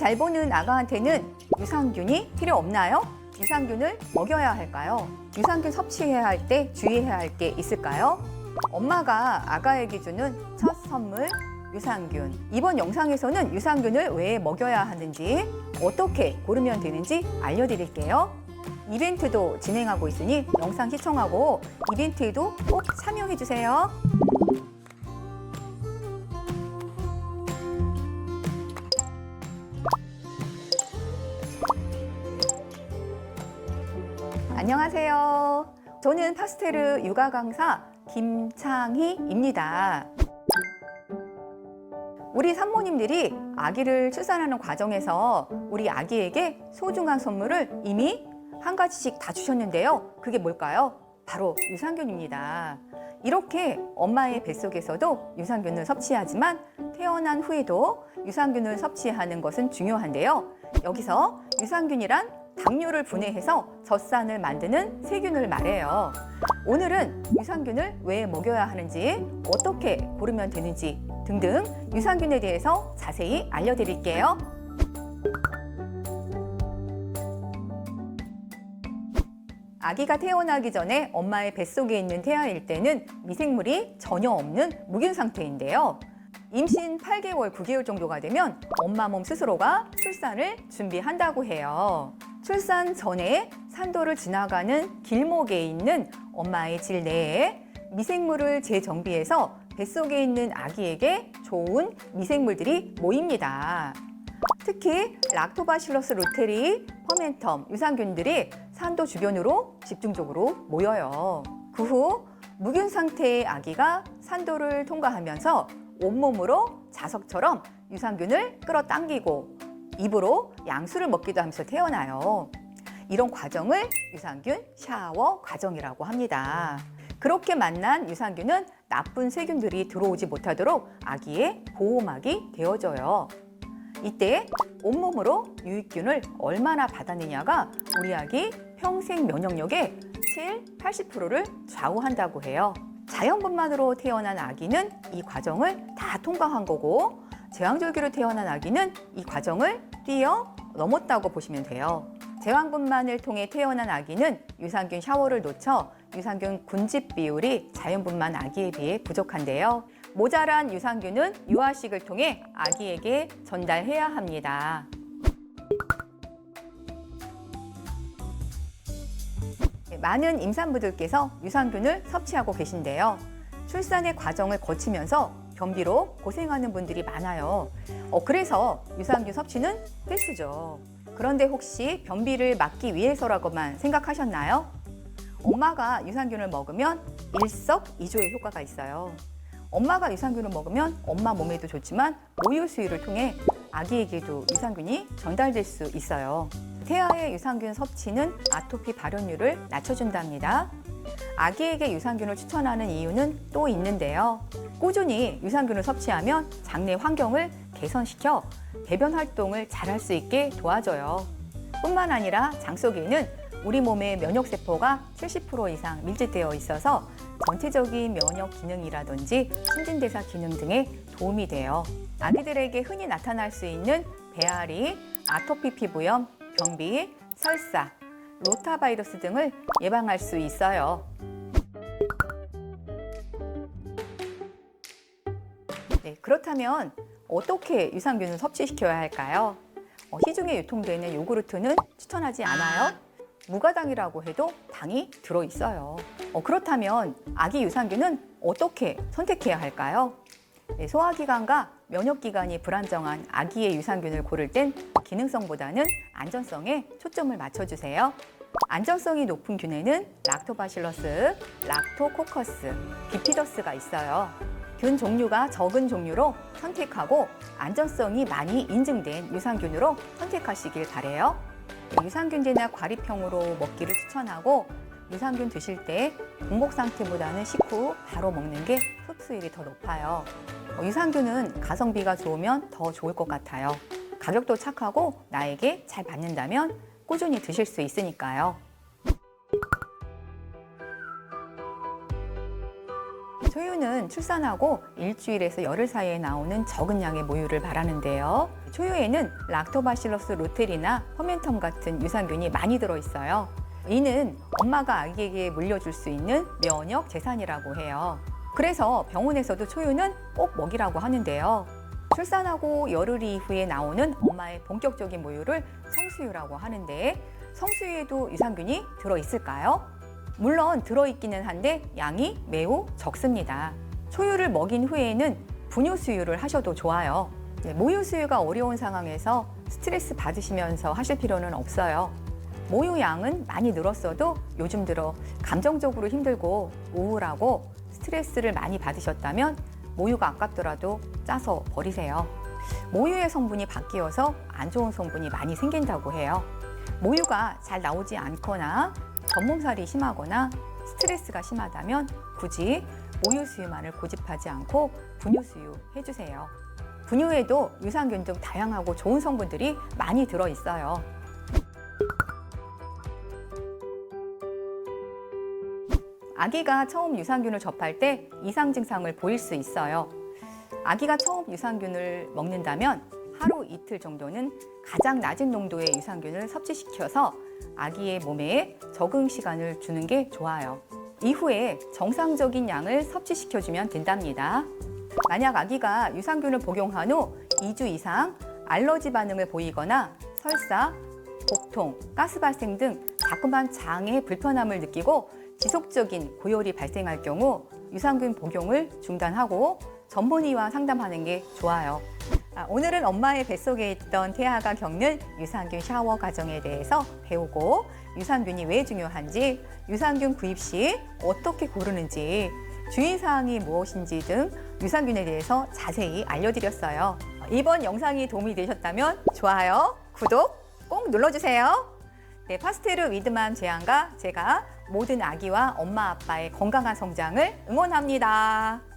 잘 보는 아가한테는 유산균이 필요 없나요? 유산균을 먹여야 할까요? 유산균 섭취해야 할 때 주의해야 할 게 있을까요? 엄마가 아가에게 주는 첫 선물 유산균. 이번 영상에서는 유산균을 왜 먹여야 하는지, 어떻게 고르면 되는지 알려드릴게요. 이벤트도 진행하고 있으니 영상 시청하고 이벤트에도 꼭 참여해주세요. 안녕하세요. 저는 파스테르 육아 강사 김창희입니다. 우리 산모님들이 아기를 출산하는 과정에서 우리 아기에게 소중한 선물을 이미 한 가지씩 다 주셨는데요. 그게 뭘까요? 바로 유산균입니다. 이렇게 엄마의 뱃속에서도 유산균을 섭취하지만 태어난 후에도 유산균을 섭취하는 것은 중요한데요. 여기서 유산균이란 당류를 분해해서 젖산을 만드는 세균을 말해요. 오늘은 유산균을 왜 먹여야 하는지, 어떻게 고르면 되는지 등등 유산균에 대해서 자세히 알려드릴게요. 아기가 태어나기 전에 엄마의 뱃속에 있는 태아일 때는 미생물이 전혀 없는 무균 상태인데요. 임신 8개월, 9개월 정도가 되면 엄마 몸 스스로가 출산을 준비한다고 해요. 출산 전에 산도를 지나가는 길목에 있는 엄마의 질 내에 미생물을 재정비해서 뱃속에 있는 아기에게 좋은 미생물들이 모입니다. 특히 락토바실러스 루테리, 퍼멘텀, 유산균들이 산도 주변으로 집중적으로 모여요. 그 후 무균 상태의 아기가 산도를 통과하면서 온몸으로 자석처럼 유산균을 끌어당기고 입으로 양수를 먹기도 하면서 태어나요. 이런 과정을 유산균 샤워 과정이라고 합니다. 그렇게 만난 유산균은 나쁜 세균들이 들어오지 못하도록 아기의 보호막이 되어줘요. 이때 온몸으로 유익균을 얼마나 받았느냐가 우리 아기 평생 면역력의 7, 80%를 좌우한다고 해요. 자연분만으로 태어난 아기는 이 과정을 다 통과한 거고 제왕절개로 태어난 아기는 이 과정을 뛰어 넘었다고 보시면 돼요. 제왕분만을 통해 태어난 아기는 유산균 샤워를 놓쳐 유산균 군집 비율이 자연분만 아기에 비해 부족한데요. 모자란 유산균은 유아식을 통해 아기에게 전달해야 합니다. 많은 임산부들께서 유산균을 섭취하고 계신데요. 출산의 과정을 거치면서 변비로 고생하는 분들이 많아요. 어, 그래서 유산균 섭취는 필수죠. 그런데 혹시 변비를 막기 위해서라고만 생각하셨나요? 엄마가 유산균을 먹으면 일석이조의 효과가 있어요. 엄마가 유산균을 먹으면 엄마 몸에도 좋지만 모유 수유를 통해 아기에게도 유산균이 전달될 수 있어요. 태아의 유산균 섭취는 아토피 발현율을 낮춰준답니다. 아기에게 유산균을 추천하는 이유는 또 있는데요. 꾸준히 유산균을 섭취하면 장내 환경을 개선시켜 배변 활동을 잘할 수 있게 도와줘요. 뿐만 아니라 장 속에 는 우리 몸의 면역 세포가 70% 이상 밀집되어 있어서 전체적인 면역 기능이라든지 신진대사 기능 등에 도움이 돼요. 아기들에게 흔히 나타날 수 있는 배앓이, 아토피 피부염, 변비, 설사, 로타바이러스 등을 예방할 수 있어요. 네, 그렇다면 어떻게 유산균을 섭취시켜야 할까요? 어, 시중에 유통되는 요구르트는 추천하지 않아요. 무가당이라고 해도 당이 들어 있어요. 어, 그렇다면 아기 유산균은 어떻게 선택해야 할까요? 네, 소화기관과 면역기관이 불안정한 아기의 유산균을 고를 땐 기능성보다는 안전성에 초점을 맞춰주세요. 안전성이 높은 균에는 락토바실러스, 락토코커스, 비피더스가 있어요. 균 종류가 적은 종류로 선택하고 안전성이 많이 인증된 유산균으로 선택하시길 바래요. 유산균제나 과립형으로 먹기를 추천하고 유산균 드실 때 공복 상태보다는 식후 바로 먹는 게 흡수율이 더 높아요. 어, 유산균은 가성비가 좋으면 더 좋을 것 같아요. 가격도 착하고 나에게 잘 맞는다면 꾸준히 드실 수 있으니까요. 소유는 출산하고 일주일에서 열흘 사이에 나오는 적은 양의 모유를 바라는데요. 초유에는 락토바실러스 로테리나 퍼멘텀 같은 유산균이 많이 들어있어요. 이는 엄마가 아기에게 물려줄 수 있는 면역 재산이라고 해요. 그래서 병원에서도 초유는 꼭 먹이라고 하는데요. 출산하고 열흘 이후에 나오는 엄마의 본격적인 모유를 성수유라고 하는데 성수유에도 유산균이 들어있을까요? 물론 들어있기는 한데 양이 매우 적습니다. 초유를 먹인 후에는 분유 수유를 하셔도 좋아요. 네, 모유 수유가 어려운 상황에서 스트레스 받으시면서 하실 필요는 없어요. 모유 양은 많이 늘었어도 요즘 들어 감정적으로 힘들고 우울하고 스트레스를 많이 받으셨다면 모유가 아깝더라도 짜서 버리세요. 모유의 성분이 바뀌어서 안 좋은 성분이 많이 생긴다고 해요. 모유가 잘 나오지 않거나 전몸살이 심하거나 스트레스가 심하다면 굳이 모유 수유만을 고집하지 않고 분유 수유 해주세요. 분유에도 유산균 등 다양하고 좋은 성분들이 많이 들어 있어요. 아기가 처음 유산균을 접할 때 이상 증상을 보일 수 있어요. 아기가 처음 유산균을 먹는다면 하루 이틀 정도는 가장 낮은 농도의 유산균을 섭취시켜서 아기의 몸에 적응 시간을 주는 게 좋아요. 이후에 정상적인 양을 섭취시켜주면 된답니다. 만약 아기가 유산균을 복용한 후 2주 이상 알러지 반응을 보이거나 설사, 복통, 가스 발생 등 자꾸만 장에 불편함을 느끼고 지속적인 고열이 발생할 경우 유산균 복용을 중단하고 전문의와 상담하는 게 좋아요. 아, 오늘은 엄마의 뱃속에 있던 태아가 겪는 유산균 샤워 과정에 대해서 배우고 유산균이 왜 중요한지, 유산균 구입 시 어떻게 고르는지, 주의사항이 무엇인지 등 유산균에 대해서 자세히 알려드렸어요. 이번 영상이 도움이 되셨다면 좋아요, 구독 꼭 눌러주세요. 네, 파스테르 위드맘 제안과 제가 모든 아기와 엄마 아빠의 건강한 성장을 응원합니다.